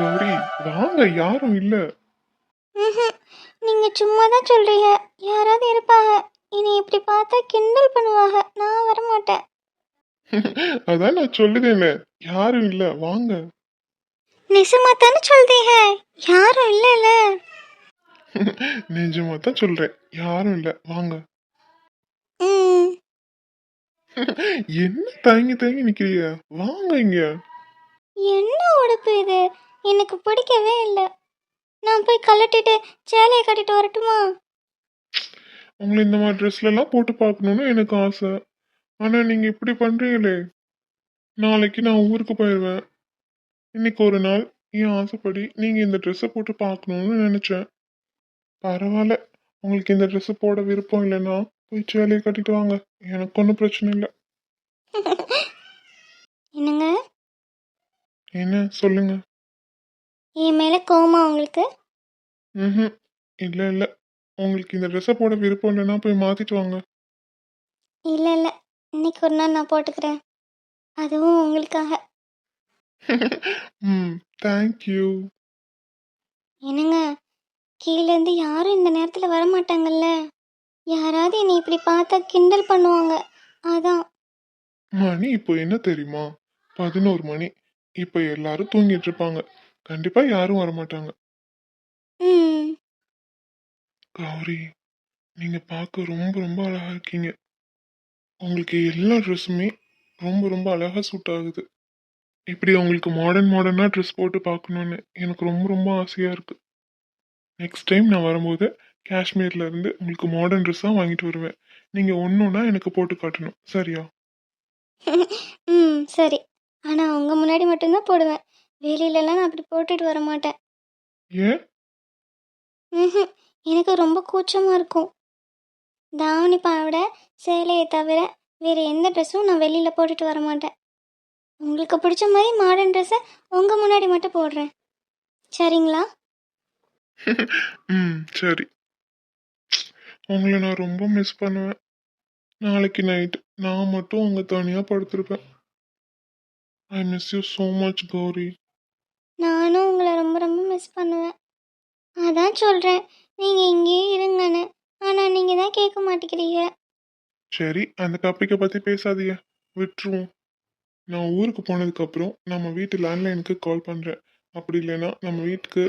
கௌரி வாங்க யாரும் இல்ல. நீங்க சும்மா தான் சொல்றீங்க. யாராவது இருப்பாங்க. இனி இப்படி பார்த்தா கிண்டல் பண்ணுவாங்க. நான் வர மாட்டேன் அதான் நான் சொல்லுதேனே. யாரும் இல்ல. வாங்க. நிஜமா தானே சொல்றீங்க? யாரும் இல்லைல்ல. நிஜமா தான் சொல்றேன். யாரும் இல்ல. வாங்க. என்ன தயங்கி தயங்கி நிக்கிறீங்க? வாங்க இங்க. என்ன உடுப்பு இது? எனக்கு பிடிக்கவே இல்லை. நான் போய் கழட்டிட்டு சேலையை கட்டிட்டு வரட்டுமா? உங்களை இந்த மாதிரி ட்ரெஸ்ல எல்லாம் போட்டு பார்க்கணும்னு எனக்கு ஆசை. ஆனா நீங்க இப்படி பண்றீங்களே. நாளைக்கு நான் ஊருக்கு போயிடுவேன் இன்னைக்கு ஒரு நாள் என் ஆசைப்படி நீங்க இந்த ட்ரெஸ்ஸை போட்டு பார்க்கணும்னு நினைச்சேன். பரவாயில்ல. உங்களுக்கு இந்த ட்ரெஸ் போட விருப்பம் இல்லைன்னா போய் சேலையை கட்டிட்டு வாங்க. எனக்கு ஒன்றும் பிரச்சனை இல்லை. என்னங்க? என்ன? சொல்லுங்க. என் மேல கோமா உங்களுக்கு? ம் இல்லை இல்லை. உங்களுக்கு இந்த ட்ரெஸ்ஸை போட விருப்பம் இல்லைன்னா போய் மாத்திட்டு வாங்க. இல்லை இல்லை. இன்னைக்கு ஒரு நாள் நான் போட்டுக்கிறேன். அதுவும் உங்களுக்காக. ம் தேங்க்யூ என்னங்க? கீழேருந்து யாரும் இந்த நேரத்தில் வர மாட்டாங்கல்ல யாராவது என்னை இப்படி பார்த்தா கிண்டல் பண்ணுவாங்க. அதான். மணி இப்போ என்ன தெரியுமா? பதினோரு மணி. இப்போ எல்லாரும் தூங்கிட்டு இருப்பாங்க. கண்டிப்பா யாரும் வரமாட்டாங்க. ம். கௌரி நீங்க பார்க்க ரொம்ப ரொம்ப அழகா இருக்கீங்க. உங்களுக்கு எல்லா ட்ரெஸ்ஸுமே ரொம்ப ரொம்ப அழகா சூட் ஆகுது. இப்படி உங்களுக்கு மாடர்ன் மாடர்னா ட்ரெஸ் போட்டு பார்க்கணுன்னு எனக்கு ரொம்ப ரொம்ப ஆசையா இருக்கு. நெக்ஸ்ட் டைம் நான் வரும்போது காஷ்மீர்ல இருந்து உங்களுக்கு மாடர்ன் ட்ரெஸ்ஸாக வாங்கிட்டு வருவேன். நீங்க ஒன்றுனா எனக்கு போட்டு காட்டணும். சரியா? ம் சரி. ஆனால் உங்கள் முன்னாடி மட்டும்தான் போடுவேன். வெளியிலலாம் நான் அப்படி போட்டுட்டு வர மாட்டேன் ஏன் ம்ஹும். எனக்கு ரொம்ப கூச்சமாக இருக்கும். தாவணி பாவாடை சேலையை தவிர வேறு எந்த ட்ரெஸ்ஸும் நான் வெளியில் போட்டுட்டு வர மாட்டேன் உங்களுக்கு பிடிச்ச மாதிரி மாடர்ன் ட்ரெஸ்ஸை உங்கள் முன்னாடி மட்டும் போடுறேன். சரிங்களா? ம் சரி. உங்களை நான் ரொம்ப மிஸ் பண்ணுவேன். நாளைக்கு நைட் நான் மட்டும் அங்கே தனியாக படுத்திருப்பேன். I miss you so much Gauri. நானும் உங்களை ரொம்ப ரொம்ப மிஸ் பண்ணுவேன். அதான் சொல்கிறேன் நீங்கள் இங்கேயே இருங்கன்னு. ஆனால் நீங்கள் தான் கேட்க மாட்டேங்கிறீங்க. சரி அந்த டாப்பிக்கை பற்றி பேசாதீங்க. விட்டுருவோம். நான் ஊருக்கு போனதுக்கப்புறம் நம்ம வீட்டு லேண்ட்லைனுக்கு கால் பண்ணுறேன் அப்படி இல்லைன்னா நம்ம வீட்டுக்கு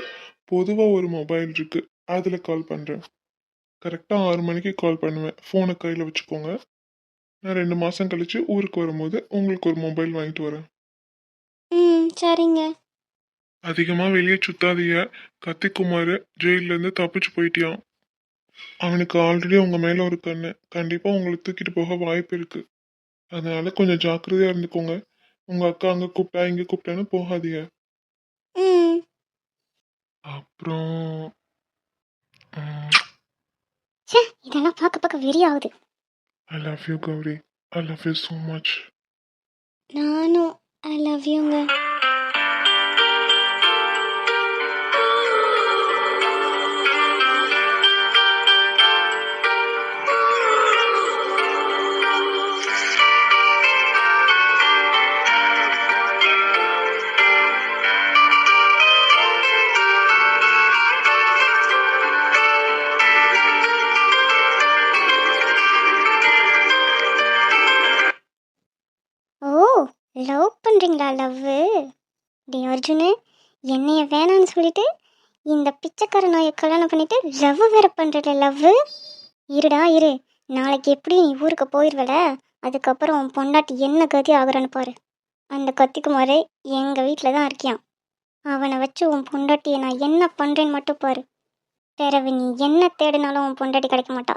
பொதுவாக ஒரு மொபைல் இருக்குது அதில் கால் பண்ணுறேன் கரெக்டாக ஆறு மணிக்கு கால் பண்ணுவேன். ஃபோனை கையில் வச்சுக்கோங்க. நான் ரெண்டு மாதம் கழித்து ஊருக்கு வரும்போது உங்களுக்கு ஒரு மொபைல் வாங்கிட்டு வரேன். ம் சரிங்க. அதிகமாக வெளியே சுத்தாதீங்க. கத்திக்குமார் ஜெயிலேருந்து தப்பிச்சு போயிட்டியான் அவனுக்கு ஆல்ரெடி உங்கள் மேலே ஒரு கண்ணு. கண்டிப்பாக உங்களை தூக்கிட்டு போக வாய்ப்பு இருக்குது அதனால கொஞ்சம் ஜாக்கிரதையாக இருந்துக்கோங்க. உங்கள் அக்கா அங்கே கூப்பிட்டா இங்கே கூப்பிட்டான்னு போகாதீங்க. ம். அப்புறம் இதெல்லாம் பார்க்க பார்க்க வெறி ஆகுது. I love you Gauri. I love you so much நானும் ஐ லவ் யூங்க லவ் பண்ணுறீங்களா லவ்வு? டி அர்ஜுனு என்னைய வேணான்னு சொல்லிட்டு இந்த பிச்சைக்கார நாயை கல்யாணம் பண்ணிட்டு லவ் வேற பண்ணுறல லவ்வு? இருடா இரு. நாளைக்கு எப்படி நீ ஊருக்கு போயிடுவல அதுக்கப்புறம் உன் பொண்டாட்டி என்ன கதி ஆகுறான்னு பாரு. அந்த கத்திக்குமாரே எங்கள் வீட்டில் தான் இருக்கியான் அவனை வச்சு உன் பொண்டாட்டியை நான் என்ன பண்ணுறேன்னு மட்டும் பாரு. பிறவு நீ என்ன தேடினாலும் உன் பொண்டாட்டி கிடைக்க மாட்டா.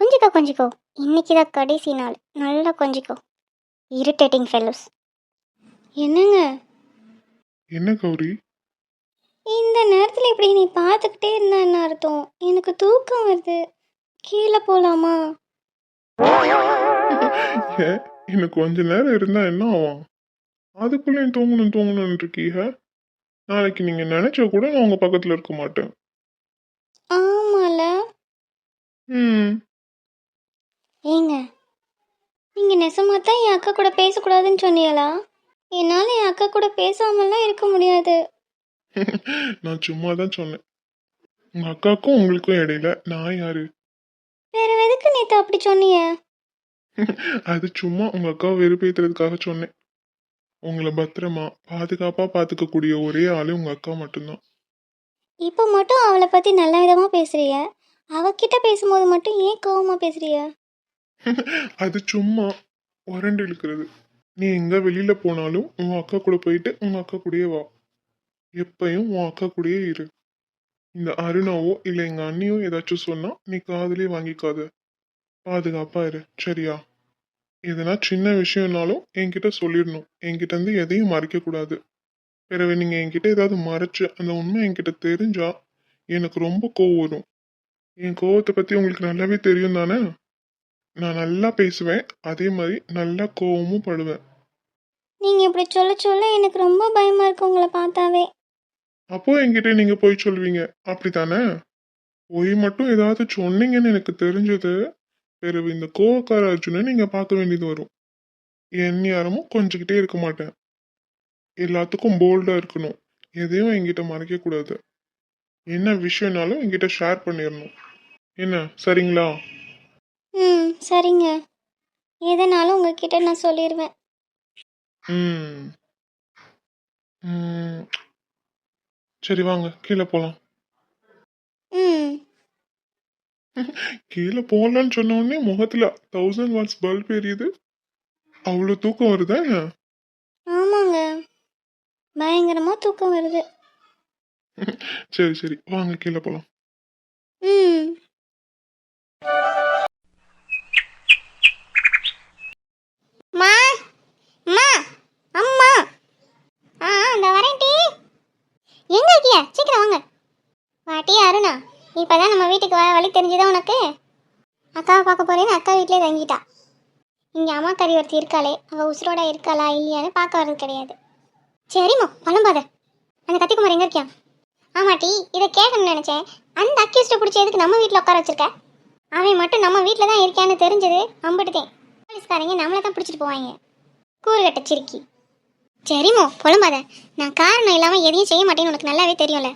கொஞ்சிக்கோ கொஞ்சிக்கோ. இன்னைக்கு தான் கடைசி நாள். நல்லா கொஞ்சிக்கோ. இரிட்டேட்டிங் ஃபெல்லோஸ் என்னங்க? என்ன கௌரி? இந்த நேரத்தில் இப்படி நீ பார்த்துக்கிட்டே இருந்தா என்ன அர்த்தம்? எனக்கு தூக்கம் வருது. கீழே போகலாமா ஏன் இன்னும் கொஞ்ச நேரம் இருந்தா என்ன ஆகும்? அதுக்குள்ளேயும் தூங்கணும் தூங்கணும்னு இருக்கீங்க நாளைக்கு நீங்க நினைச்சா கூட நான் உங்க பக்கத்துல இருக்க மாட்டேன். ஆமால. ம். ஏங்க நீங்கள் நெசமாக தான் என் அக்கா கூட பேசக்கூடாதுன்னு சொன்னீங்களா? என்னால் என் அக்கா கூட பேசாமலாம் இருக்க முடியாது. நான் சும்மா தான் சொன்னேன். உங்க அக்காவுக்கும் உங்களுக்கும் இடையில நான் யாரு? வேற எதுக்கு நேத்து அப்படி சொன்னீங்க? அது சும்மா உங்க அக்காவை வெறுப்பேத்துறதுக்காக சொன்னேன். உங்களை பத்திரமா பாதுகாப்பா பாத்துக்கக்கூடிய ஒரே ஆளு உங்க அக்கா மட்டும்தான். இப்போ மட்டும் அவளை பத்தி நல்ல விதமா பேசுறிய அவகிட்ட பேசும்போது மட்டும் ஏன் கோவமா பேசுறிய அது சும்மா உரண்டு இழுக்கிறது. நீ எங்க வெளியில போனாலும் உன் அக்கா கூட போயிட்டு உன் அக்கா கூடயே வா. எப்பயும் உன் அக்கா கூடயே இரு. இந்த அருணாவோ இல்லை எங்க அண்ணியோ ஏதாச்சும் சொன்னா நீ காதலே வாங்கிக்காத. பாதுகாப்பா இரு சரியா? எதனா சின்ன விஷயம்னாலும் என்கிட்ட சொல்லிடணும். என்கிட்ட இருந்து எதையும் மறைக்க கூடாது. பிறகு நீங்க என்கிட்ட ஏதாவது மறைச்சு அந்த உண்மை என்கிட்ட தெரிஞ்சா எனக்கு ரொம்ப கோவம் வரும். என் கோவத்தை பத்தி உங்களுக்கு நல்லாவே தெரியும் தானே நான் நல்லா பேசுவேன் அதே மாதிரி நல்லா கோவமும் படுவேன். நீங்க இப்படி சொல்ல சொல்ல எனக்கு ரொம்ப பயமா இருக்கு உங்களை பார்த்தாவே. அப்போ என்கிட்ட நீங்க போய் சொல்வீங்க. அப்படித்தானே? பொய் மட்டும் ஏதாவது சொன்னீங்கன்னு எனக்கு தெரிஞ்சது. பிறகு இந்த கோவக்கார அர்ஜுனை நீங்க பார்க்க வேண்டியது வரும். என் யாரமும் கொஞ்சிக்கிட்டே இருக்க மாட்டேன். எல்லாத்துக்கும் போல்டா இருக்கணும். எதையும் என்கிட்ட மறைக்க கூடாது. என்ன விஷயம்னாலும் என்கிட்ட ஷேர் பண்ணிடணும். என்ன? சரிங்களா? ம் சரிங்க. எதனாலும் உங்ககிட்ட நான் சொல்லிடுவேன் ம். ம். சரி வாங்க. கீழே போலாம். ம். கீழே போகலான்னு சொன்ன உடனே முகத்துல தௌசண்ட் வாட்ஸ் பல்ப் எரியுது. அவ்வளோ தூக்கம் வருதா என்ன? ஆமாங்க. பயங்கரமா தூக்கம் வருது. சரி சரி. வாங்க கீழே போலாம் ம் மா அம்மா அம்மா ஆ இந்த வரேன் டி எங்க இருக்கிய சீக்கிரம் வாங்க வாட்டி அருணா இப்பதான் நம்ம வீட்டுக்கு வர வழி தெரிஞ்சுதா உனக்கு அக்காவை பார்க்க போறேன்னு அக்கா இங்கே இங்க அம்மா கறி ஒருத்தி இருக்காளே அவள் உசுரோட இருக்காளா இல்லையான்னு பார்க்க வர்றது கிடையாது. சரிம்மா பழம்பாத அந்த கத்திக்குமார் எங்க இருக்கியா? ஆமாட்டி இதை கேட்கணும்னு நினைச்சேன். அந்த அக்யூஸ்ட்டை பிடிச்ச எதுக்கு நம்ம வீட்டில் உட்கார வச்சிருக்க? அவன் மட்டும் நம்ம வீட்டில் தான் இருக்கான்னு தெரிஞ்சது அம்பிட்டுதேன் போலீஸ்காரங்க நம்மளை தான் பிடிச்சிட்டு போவாங்க. கூறுகட்ட சிரிக்கி. சரிமோ புலம்பாத நான் காரணம் இல்லாமல் எதையும் செய்ய மாட்டேன்னு உனக்கு நல்லாவே தெரியும்ல.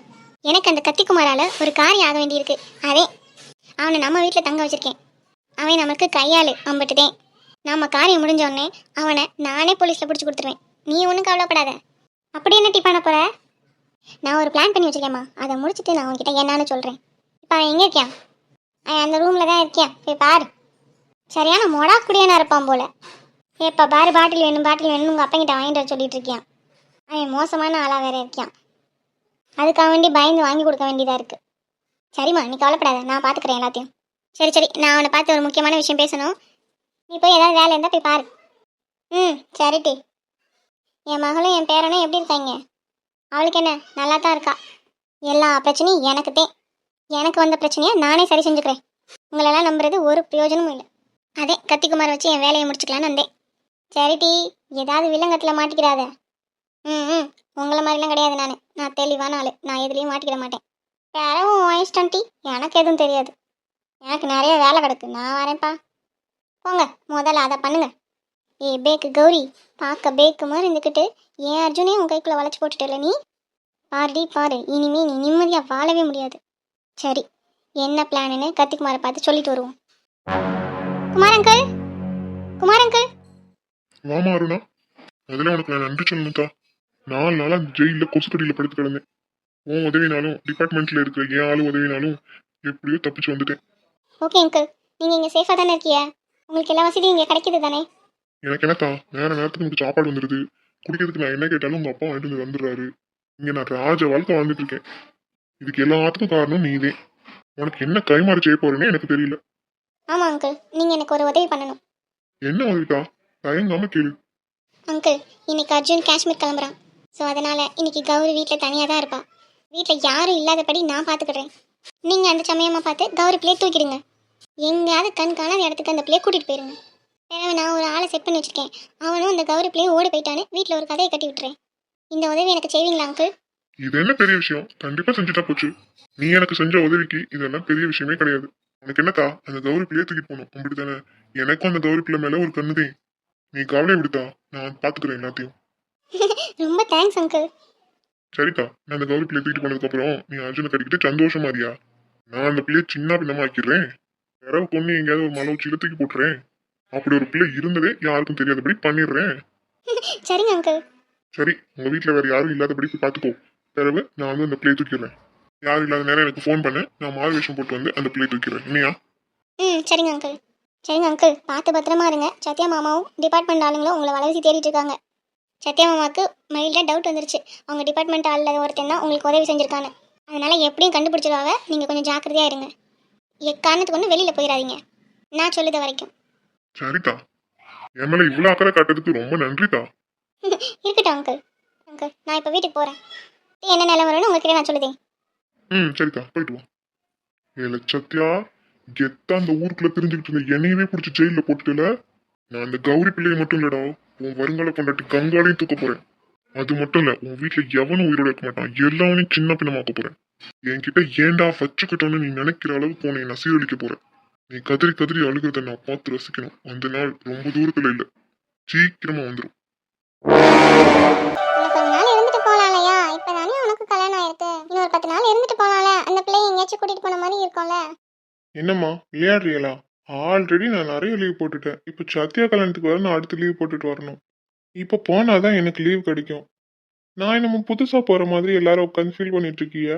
எனக்கு அந்த கத்திக்குமாரால ஒரு காரியம் ஆக வேண்டியிருக்கு. அதே. அவனை நம்ம வீட்டில் தங்க வச்சிருக்கேன். அவன் நமக்கு கையாளு அம்பட்டுதேன். நம்ம காரியம் முடிஞ்ச உடனே அவனை நானே போலீஸில் பிடிச்சி கொடுத்துருவேன். நீ ஒன்றும் கவலைப்படாத. அப்படி என்ன டீ பண்ண போகிற நான் ஒரு பிளான் பண்ணி வச்சிருக்கேம்மா அதை முடிச்சுட்டு நான் அவன்கிட்ட என்னன்னு சொல்கிறேன் இப்போ அவன் எங்கே இருக்கியான்? அவன் அந்த ரூமில் தான் இருக்கியான். போய் பாரு. சரியான மொடா குடியனா இருப்பான் போல. ஏப்பா பாரு பாட்டில் வேணும் பாட்டில் வேணும் உங்கள் அப்பங்கிட்ட வாங்கிட்டு வர சொல்லிட்டு இருக்கியான். அவன் மோசமான ஆளாக வேற இருக்கியான். அதுக்காக வேண்டி பயந்து வாங்கி கொடுக்க வேண்டியதாக இருக்குது சரிம்மா நீ கவலைப்படாத. நான் பார்த்துக்கிறேன் எல்லாத்தையும். சரி சரி. நான் அவனை பார்த்து ஒரு முக்கியமான விஷயம் பேசணும். நீ போய் ஏதாவது வேலை இருந்தால் போய் பாரு. ம் சரிட்டி என் மகளும் என் பேரனும் எப்படி இருக்காங்க? அவளுக்கு என்ன? நல்லா தான் இருக்கா. எல்லா பிரச்சனையும் எனக்கு தான். எனக்கு வந்த பிரச்சனையை நானே சரி செஞ்சுக்கிறேன். உங்களெல்லாம் நம்புறது ஒரு பிரயோஜனமும் இல்லை. அதே கத்திக்குமார் வச்சு என் வேலையை முடிச்சுக்கலான்னு வந்தேன். சரிட்டி ஏதாவது வில்லங்கத்தில் மாட்டிக்கிறாத. ம் ம். உங்களை மாதிரிலாம் கிடையாது நான். நான் தெளிவான ஆள். நான் எதுலேயும் மாட்டிக்கிட மாட்டேன். வேறவும் டி. எனக்கு எதுவும் தெரியாது. எனக்கு நிறைய வேலை கிடக்கு. நான் வரேன்ப்பா. போங்க. முதல்ல அதை பண்ணுங்க. ஏ பேக்கு. கௌரி பார்க்க பேக்கு மாதிரி இருந்துக்கிட்டு ஏன் அர்ஜுனே உன் கைக்குள்ள வளைச்சு போட்டுட்டல நீ? பாருடி பாரு. இனிமே நீ நிம்மதியாக வாழவே முடியாது. சரி. என்ன பிளான்னு கத்திக்குமாரை பார்த்து சொல்லிட்டு வருவோம். குமாரங்கல் குமாரங்கல் குமார் வாமா அருணா. அதில் உனக்கு நான் நன்றி சொல்லணும்க்கா நாலு நாளா ஜெயிலில் கொசுக்கடியில் படுத்து கிடந்தேன். உன் உதவினாலும் டிபார்ட்மெண்ட்டில் இருக்கிற என் ஆளு உதவினாலும் எப்படியோ தப்பிச்சு வந்துட்டேன். Okay uncle. நீங்க இங்க சேஃபா தானே இருக்கீங்க? உங்களுக்கு எல்லா வசதியும் இங்க கிடைக்குது தானே? எனக்கு என்னக்கா நேர நேரத்துக்கு எனக்கு சாப்பாடு வந்துடுது. குடிக்கிறதுக்கு நான் என்ன கேட்டாலும் உங்க அப்பா வாங்கிட்டு வந்து வந்துடுறாரு இங்க நான் ராஜ வாழ்க்கை வாழ்ந்துட்டு இருக்கேன். இதுக்கு எல்லாத்துக்கும் காரணம் நீதே. உனக்கு என்ன கைமாறு செய்ய போறேன்னு எனக்கு தெரியல. ஆமா அங்கிள். நீங்க எனக்கு ஒரு உதவி பண்ணணும். என்ன உதவிக்கா? தயங்காம கேளு. அங்கிள் இன்னைக்கு அர்ஜுன் காஷ்மீர் கிளம்புறான். ஸோ அதனால இன்னைக்கு கௌரி வீட்டில் தனியாக தான் இருப்பா. வீட்டில் யாரும் இல்லாதபடி நான் பார்த்துக்கிறேன் நீங்கள் அந்த சமயமாக பார்த்து கௌரி பிள்ளையை தூக்கிடுங்க. எங்கேயாவது கண் காணாத இடத்துக்கு அந்த பிள்ளையை கூட்டிகிட்டு போயிருங்க. பிறகு நான் ஒரு ஆளை செட் பண்ணி வச்சிருக்கேன். அவனும் அந்த கௌரி பிள்ளையும் ஓடி போயிட்டான்னு வீட்டில் ஒரு கதையை கட்டி விட்டுறேன். இந்த உதவி எனக்கு செய்வீங்களா அங்கிள் இது என்ன பெரிய விஷயம்? கண்டிப்பா செஞ்சுட்டா போச்சு. நீ எனக்கு செஞ்ச உதவிக்கு இதெல்லாம் பெரிய விஷயமே கிடையாது. உனக்கு என்னக்கா? அந்த கௌரி பிள்ளையை தூக்கிட்டு போகணும். அப்படித்தானே எனக்கும் அந்த கௌரி பிள்ளை மேல ஒரு கண்ணுதே. நீ கவலை விடுத்தா நான் பாத்துக்கிறேன் எல்லாத்தையும். ரொம்ப தேங்க்ஸ் அங்கிள் சரிக்கா நான் அந்த கௌரி பிள்ளை தூக்கிட்டு போனதுக்கு அப்புறம் நீ அர்ஜுனை கட்டிக்கிட்டு சந்தோஷமா இருக்கியா? நான் அந்த பிள்ளைய சின்ன பின்னமா ஆக்கிடுறேன். யாராவது கொண்டு எங்கேயாவது ஒரு மலை உச்சியில தூக்கி போட்டுறேன். அப்படி ஒரு பிள்ளை இருந்ததே யாருக்கும் தெரியாதபடி பண்ணிடுறேன். சரிங்க அங்கிள் சரி உங்க வீட்ல வேற யாரும் இல்லாதபடி போய் பாத்துக்கோ பிறகு நான் வந்து அந்த பிள்ளையை தூக்கிடுறேன். யாரும் இல்லாத நேரம் எனக்கு ஃபோன் பண்ணு. நான் மாறு வேஷம் போட்டு வந்து அந்த பிள்ளையை தூக்கிடுறேன். இல்லையா ம் சரிங்க அங்கிள் சரிங்க அங்கிள் பார்த்து பத்திரமா இருங்க. சத்யா மாமாவும் டிபார்ட்மெண்ட் ஆளுங்களும் உங்களை வளர்ச்சி தேடிட்டு இருக்காங்க. சத்யா மாமாவுக்கு மைல்டாக டவுட் வந்துருச்சு. அவங்க டிபார்ட்மெண்ட் ஆளில் ஒருத்தன் தான் உங்களுக்கு உதவி செஞ்சிருக்காங்க அதனால எப்படியும் கண்டுபிடிச்சிருவாங்க நீங்கள் கொஞ்சம் ஜாக்கிரதையாக இருங்க. எக்காரணத்துக்கு ஒன்று வெளியில் போயிடாதீங்க. நான் சொல்லுத வரைக்கும். சரிதா. என் மேல இவ்வளவு அக்கறை காட்டுறதுக்கு ரொம்ப நன்றிதா. இருக்கட்டும் அங்கிள் அங்கிள் நான் இப்போ வீட்டுக்கு போகிறேன் என்ன நிலவரம்னு உங்ககிட்ட நான் சொல்லுதேன். ம் சரிக்கா போயிட்டு வா. ஏல சத்யா கெத்தா அந்த ஊருக்குள்ள தெரிஞ்சுக்கிட்டு இருந்த என்னையவே பிடிச்சி ஜெயில போட்டுட்டல. நான் அந்த கௌரி பிள்ளையை மட்டும் இல்லடா. உன் வருங்கால கொண்டாட்டி கங்காலையும் தூக்க போறேன். அது மட்டும் இல்ல உன் வீட்டுல எவனும் உயிரோட இருக்க மாட்டான். எல்லாவனையும் சின்ன பின்னமாக்க போறேன். என்கிட்ட ஏன்டா வச்சுக்கிட்டோன்னு நீ நினைக்கிற அளவுக்கு உன்னை நான் சீரழிக்க போறேன். நீ கதறி கதறி அழுகிறத நான் பார்த்து ரசிக்கணும். அந்த நாள் ரொம்ப தூரத்துல இல்ல. சீக்கிரமா வந்துடும் என்னம்மா விளையாடுறீங்களா ஆல்ரெடி நான் நிறைய லீவ் போட்டுட்டேன். இப்போ சத்யா கல்யாணத்துக்கு வர நான் அடுத்து லீவ் போட்டுட்டு வரணும். இப்போ போனாதான் எனக்கு லீவ் கிடைக்கும். நான் என்னமோ புதுசா போற மாதிரி எல்லாரும் உட்காந்து ஃபீல் பண்ணிட்டு இருக்கீங்க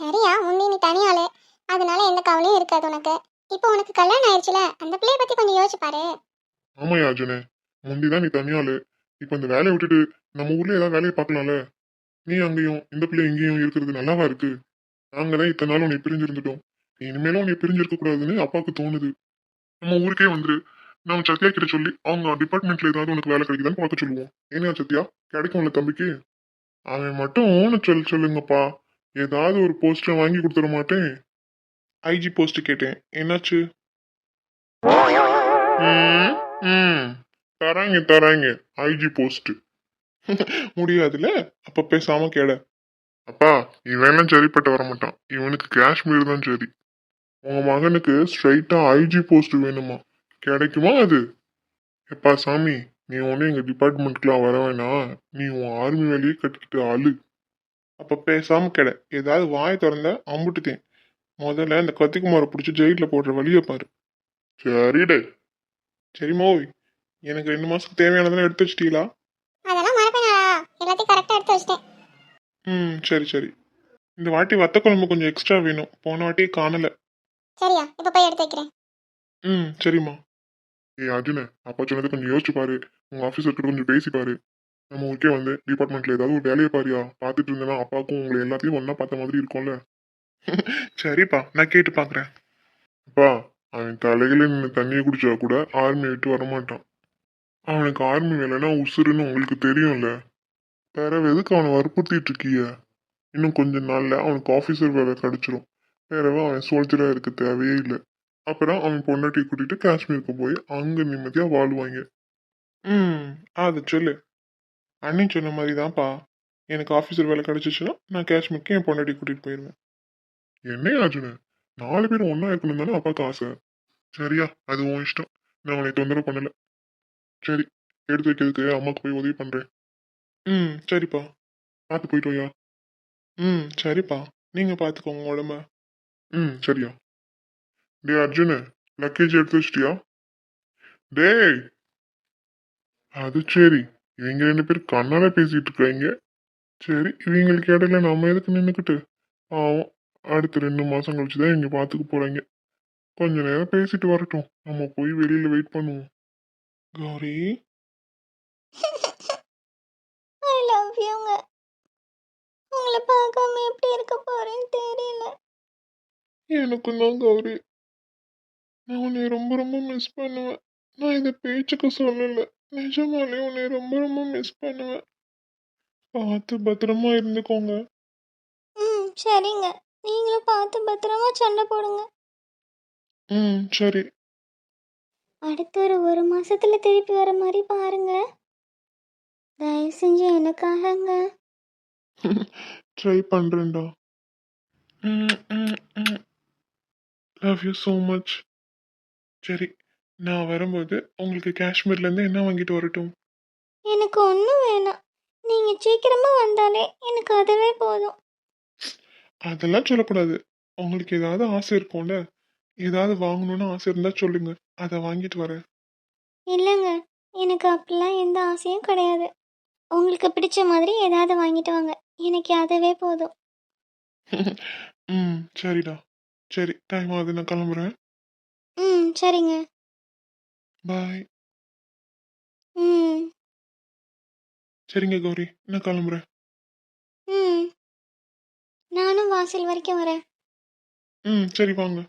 சரியா முந்தி நீ தனியாளு அதனால எந்த கவலையும் இருக்காது உனக்கு. இப்போ உனக்கு கல்யாணம் ஆயிடுச்சுல அந்த பிள்ளைய பத்தி கொஞ்சம் யோசிச்சு பாரு. ஆமாயா அர்ஜுனே. முந்திதான் நீ தனியாளு இப்போ இந்த வேலையை விட்டுட்டு நம்ம ஊர்ல ஏதாவது வேலையை பார்க்கலாம்ல? நீ அங்கேயும் இந்த பிள்ளை இங்கேயும் இருக்கிறது நல்லாவா இருக்கு? நாங்க தான் இத்தனை நாள் உன்னை பிரிஞ்சிருந்துட்டோம். இனிமேலும் உன்னை பிரிஞ்சிருக்க கூடாதுன்னு அப்பாவுக்கு தோணுது. நம்ம ஊருக்கே வந்துரு. நம்ம சத்யா கிட்ட சொல்லி அவங்க டிபார்ட்மெண்ட்ல ஏதாவது உனக்கு வேலை கிடைக்குதான்னு பார்க்க சொல்லுவோம். ஏன்னா சத்யா? கிடைக்கும்ல தம்பிக்கு? அவன் மட்டும் ஓன சொல் சொல்லுங்கப்பா. ஏதாவது ஒரு போஸ்டர் வாங்கி கொடுத்துட மாட்டேன். ஐஜி போஸ்ட் கேட்டேன். என்னாச்சு? ம், தராங்க தராங்க. ஐஜி போஸ்ட் முடியாதுல அப்ப பேசாம கேட அப்பா இவன் சரிப்பட்டு வர மாட்டான் இவனுக்கு காஷ்மீர் தான் சரி. உங்க மகனுக்கு ஸ்ட்ரைட்டா ஐஜி போஸ்ட் வேணுமா? கிடைக்குமா அது? எப்பா சாமி நீ ஒன்றும் எங்க டிபார்ட்மெண்ட்க்குலாம் வர வேணாம் நீ உன் ஆர்மி வேலையே கட்டிக்கிட்டு அழு. அப்ப பேசாம கெட. ஏதாவது வாய் திறந்த அம்புட்டுத்தேன் முதல்ல இந்த கத்திக்குமாரை பிடிச்சி ஜெயிலில் போடுற வழியை பாரு. சரிடே சரி மோவி எனக்கு ரெண்டு மாசத்துக்கு தேவையானதெல்லாம் எடுத்து வச்சிட்டீங்களா? அதெல்லாம் மறப்பேனா எல்லாத்தையும் கரெக்டாக எடுத்து வச்சிட்டேன். ம் சரி சரி. இந்த வாட்டி வத்த குழம்பு கொஞ்சம் எக்ஸ்ட்ரா வேணும். போன வாட்டி காணல. சரியா இப்போ போய் எடுத்து வைக்கிறேன். ம் சரிம்மா. ஏய் அர்ஜுன அப்பா சொன்னது கொஞ்சம் யோசிச்சு பாரு. உங்க ஆஃபீஸர் கிட்ட கொஞ்சம் பேசி பாரு. நம்ம ஊருக்கே வந்து டிபார்ட்மெண்ட்ல ஏதாவது ஒரு வேலையை பாரியா. பார்த்துட்டு இருந்தேன்னா அப்பாவுக்கும் உங்களை எல்லாத்தையும் ஒண்ணா பார்த்த மாதிரி இருக்கும்ல. சரிப்பா நான் கேட்டு பார்க்குறேன் அப்பா அவன் தலையில நின்று தண்ணியை குடிச்சா கூட ஆர்மி விட்டு வரமாட்டான். அவனுக்கு ஆர்மி வேலைன்னா உசுருன்னு உங்களுக்கு தெரியும்ல. வேற எதுக்கு அவனை வற்புறுத்திட்டு இருக்கீங்க இன்னும் கொஞ்ச நாள்ல அவனுக்கு ஆஃபீஸர் வேலை கிடைச்சிரும். வேறவா அவன் சோல்ஜரா இருக்க தேவையே இல்லை. அப்புறம் அவன் பொண்டாட்டி கூட்டிட்டு காஷ்மீருக்கு போய் அங்க நிம்மதியா வாழ்வாங்க. ம். அது சொல்லு. அண்ணி சொன்ன மாதிரி தான்ப்பா எனக்கு ஆஃபீஸர் வேலை கிடைச்சிச்சுன்னா நான் காஷ்மீருக்கு என் பொண்டாட்டி கூட்டிட்டு போயிடுவேன் என்ன அர்ஜுன? நாலு பேரும் ஒண்ணா இருக்கணும் தானே அப்பாவுக்கு ஆசை. சரியா அது உன் இஷ்டம். நான் உன்னை தொந்தரவு பண்ணல. சரி எடுத்து வைக்கிறதுக்கு அம்மாக்கு போய் உதவி பண்றேன். ம். சரிப்பா. பார்த்து போயிட்டு வாயா. ம். சரிப்பா. நீங்க பார்த்துக்கோங்க உடம்ப. ம். சரியா? டேய் அர்ஜுனு லக்கேஜ் எடுத்து வச்சிட்டியா? டேய்! அது சரி. இவங்க ரெண்டு பேரும் கண்ணால பேசிட்டு இருக்காங்க. சரி இவங்களுக்கு இடையில நம்ம எதுக்கு நின்றுக்கிட்டு ஆமாம் அடுத்த ரெண்டு மாசம் கழிச்சு தான் இங்க பாத்துக்க போறாங்க. கொஞ்ச நேரம் பேசிட்டு வரட்டும். நம்ம போய் வெளியில வெயிட் பண்ணுவோம். கௌரி? ஐ லவ் யூங்க உங்களை பார்க்காம எப்படி இருக்க போறேன்னு தெரியல. எனக்கும் தான் கௌரி நான் உன்னை ரொம்ப ரொம்ப மிஸ் பண்ணுவேன். நான் இதை பேச்சுக்கு சொல்லல. நிஜமாலே உன்னை ரொம்ப ரொம்ப மிஸ் பண்ணுவேன். பார்த்து பத்திரமா இருந்துக்கோங்க. ம் சரிங்க. நீங்களும் பார்த்து பத்திரமா சண்டை போடுங்க. ம் சரி. அடுத்த ஒரு ஒரு மாசத்துல திருப்பி வர மாதிரி பாருங்க தயவு செஞ்சு எனக்காகங்க. ட்ரை பண்றேன்டா. லவ் யூ ஸோ மச் சரி நான் வரும்போது உங்களுக்கு காஷ்மீர்லேருந்து என்ன வாங்கிட்டு வரட்டும். எனக்கு ஒன்றும் வேணாம். நீங்கள் சீக்கிரமாக வந்தாலே எனக்கு அதுவே போதும். அதெல்லாம் சொல்லக்கூடாது. உங்களுக்கு ஏதாவது ஆசை இருக்கும்ல? ஏதாவது வாங்கணும்னு ஆசை இருந்தா சொல்லுங்க. அதை வாங்கிட்டு வரேன். இல்லைங்க. எனக்கு அப்படிலாம் எந்த ஆசையும் கிடையாது. உங்களுக்கு பிடிச்ச மாதிரி ஏதாவது வாங்கிட்டு வாங்க. எனக்கு அதுவே போதும். ம் சரிடா. சரி டைம் ஆகுது நான் கிளம்புறேன். ம் சரிங்க. பாய் ம். சரிங்க கௌரி. நான் கிளம்புறேன். ம். நானும் வாசல் வரைக்கும் வரேன். ம் சரி வாங்க.